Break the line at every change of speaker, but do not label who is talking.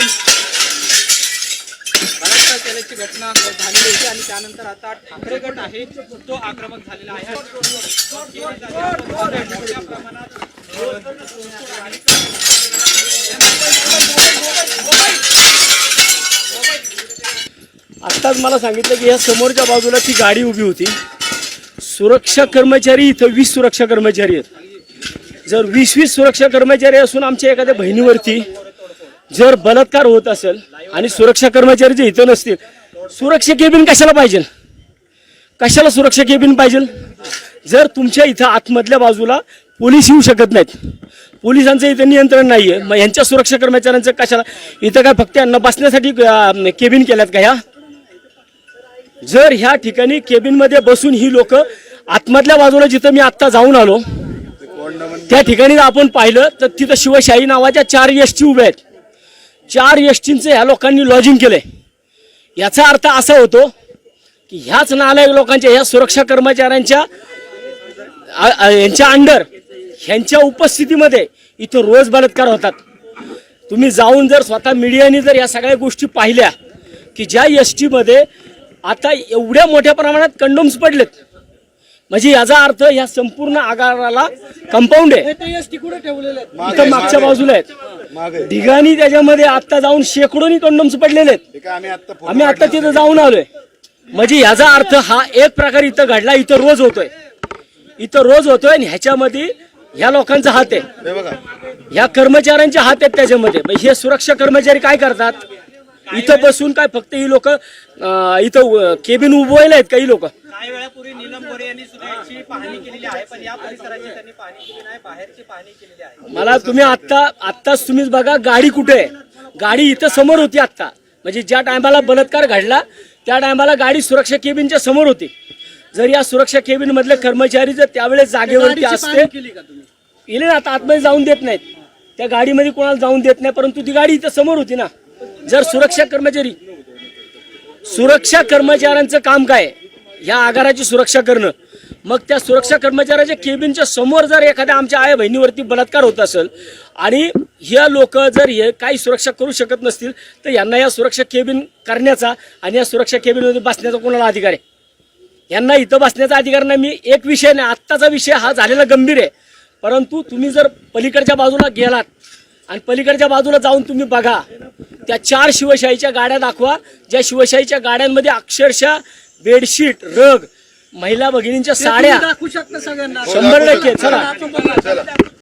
करून बलात्कार केल्याची घटना झालेली होती आणि त्यानंतर आता ठाकरे गट आहे तो आक्रमक झालेला आहे. मोठ्या प्रमाणात
आत्ताच मला सांगितलं की या समोरच्या बाजूला ती गाडी उभी होती. सुरक्षा कर्मचारी इथं वीस सुरक्षा कर्मचारी आहेत. जर वीस वीस सुरक्षा कर्मचारी असून आमच्या एखाद्या बहिणीवरती जर बलात्कार होत असेल आणि सुरक्षा कर्मचारी जे इथं नसतील सुरक्षा केबिन कशाला पाहिजे? कशाला सुरक्षा केबिन पाहिजे? जर तुमच्या इथं आतमधल्या बाजूला पोलीस येऊ शकत नाहीत. पोलिसांचं इथं नियंत्रण नाही आहे मग यांच्या सुरक्षा कर्मचाऱ्यांचं कशाला? इथं काय फक्त यांना बसण्यासाठी केबिन केल्यात का ह्या? जर ह्या ठिकाणी केबिनमध्ये बसून ही लोक आतमधल्या बाजूला जिथं मी आत्ता जाऊन आलो त्या ठिकाणी जर आपण पाहिलं तर तिथं शिवशाही नावाच्या चार एस टी उभ्या आहेत. चार एस टींचं ह्या लोकांनी लॉजिंग केलंय याचा अर्थ असा होतो की ह्याच नालायक लोकांच्या ह्या सुरक्षा कर्मचाऱ्यांच्या यांच्या अंडर ह्यांच्या उपस्थितीमध्ये इथं रोज बलात्कार होतात. तुम्ही जाऊन जर स्वतः मीडियाने जर या सगळ्या गोष्टी पाहिल्या की ज्या एस टीमध्ये आता एवढ्या मोठ्या प्रमाणात कंडोम्स पडलेत म्हणजे याचा अर्थ या संपूर्ण आगाराला कंपाऊंड आहे. इथं मागच्या बाजूला आहेत. ढिगाणी त्याच्यामध्ये आता जाऊन शेकडोनी कंडोम्स पडलेले आहेत.
आम्ही आता
तिथं जाऊन आलोय. म्हणजे याचा अर्थ हा एक प्रकार इथं घडला इथं रोज होतोय. इथं रोज होतोय आणि ह्याच्यामध्ये ह्या लोकांचा हात आहे. ह्या कर्मचाऱ्यांचे हात आहेत त्याच्यामध्ये. हे सुरक्षा कर्मचारी काय करतात? इथं बसून काय फक्त ही लोक इथं केबिन उभवायला आहेत काही लोक.
काही वेळापूर्वी नीलम गोरे यांनी सुद्धा याची पाहणी केलेली आहे पण या परिसराची त्यांनी पाहणी केली नाही बाहेरची पाहणी केलेली आहे.
मला तुम्ही आत्ता आत्ताच तुम्हीच बघा गाडी कुठे आहे? गाडी इथं समोर होती आत्ता. म्हणजे ज्या टायमाला बलात्कार घडला त्या टायमाला गाडी सुरक्षा केबिनच्या समोर होती. जर या सुरक्षा केबिन मधले कर्मचारी जर त्यावेळेस जागेवरती असते गेले ना आता आतमध्ये जाऊन देत नाहीत. त्या गाडीमध्ये कोणाला जाऊन देत नाही परंतु ती गाडी इथं समोर होती ना. जर सुरक्षा कर्मचारी सुरक्षा कर्मचाऱ्यांचं काम काय? ह्या आगाराची सुरक्षा करणं. मग त्या सुरक्षा कर्मचाऱ्याच्या केबिनच्या समोर जर एखाद्या आमच्या आया बहिणीवरती बलात्कार होत असेल आणि ह्या लोक जर हे काही सुरक्षा करू शकत नसतील तर यांना या सुरक्षा केबिन करण्याचा आणि या सुरक्षा केबिनमध्ये बसण्याचा कोणाला अधिकार आहे? यांना इथं बसण्याचा अधिकार नाही. मी एक विषय नाही आत्ताचा विषय हा झालेला गंभीर आहे. परंतु तुम्ही जर पलीकडच्या बाजूला गेलात आणि पलीकडच्या बाजूला जाऊन तुम्ही बघा त्या चार शिवशाहीच्या गाड्या दाखवा ज्या शिवशाहीच्या गाड्यांमध्ये अक्षरशः बेडशीट रग महिला भगिनींच्या साड्या.
दाखवू शकता सगळ्यांना.
शंभर टक्के चला.
चला